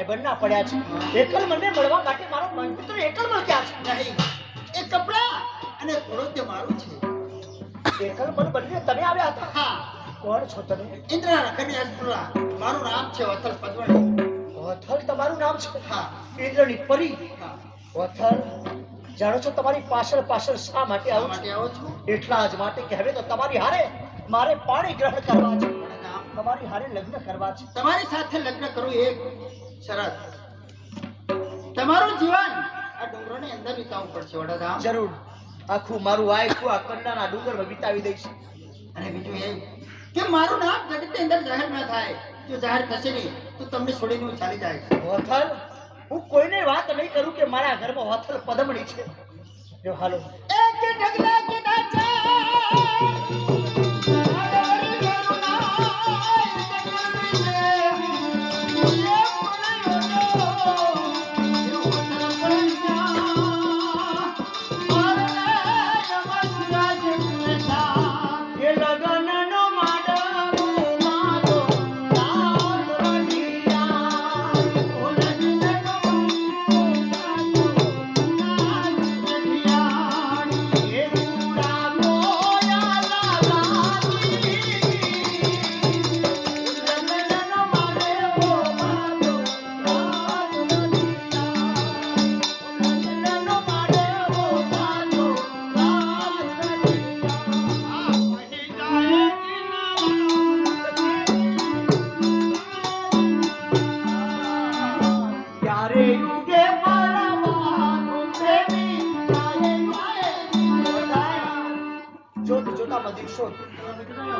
ભાઈબંધના પડ્યા છે. એકલ મને મળવા માટે મારો મંત્ર એકલ ક્યાં નહીં. એ કપડા અને ઘોડો મારું છે. છે એકલ મન બનીને તમે આવ્યા હતા? હા. કોણ છો તમે? ઇન્દ્રા રખની અસ્પુરા મારું નામ છે વથલ પદવણી. વથલ તમારું નામ છે? હા. ઇન્દ્રની પરી? વથલ જાણો છો તમારી પાછળ પાછળ શા માટે આવું માટે આવો છું? છું એટલા જ માટે કે હવે તો તમારી હારે મારે પાણી ગ્રહણ કરવા છે. તમારી હારે લગ્ન કરવા છે. તમારી સાથે લગ્ન કરવું એક શરત. તમારું જીવન આ ડુંગરોની અંદર વિતાવવું પડશે વડાધામ જરૂર. આખું મારું આખું આ કંડાના ડુંગરમાં વિતાવી દઈશ. અને બીજું એ કે મારું નામ જગતની અંદર જાહેર ન થાય. જો જાહેર થશે નહીં તો તમને છોડીને હું ચાલી જાય. હોથલ? હું કોઈને વાત નહીં કરું કે મારા ઘરમાં હોથલ પદમણી છે. જો હાલો. એક ઢગલા કે છે なるほど。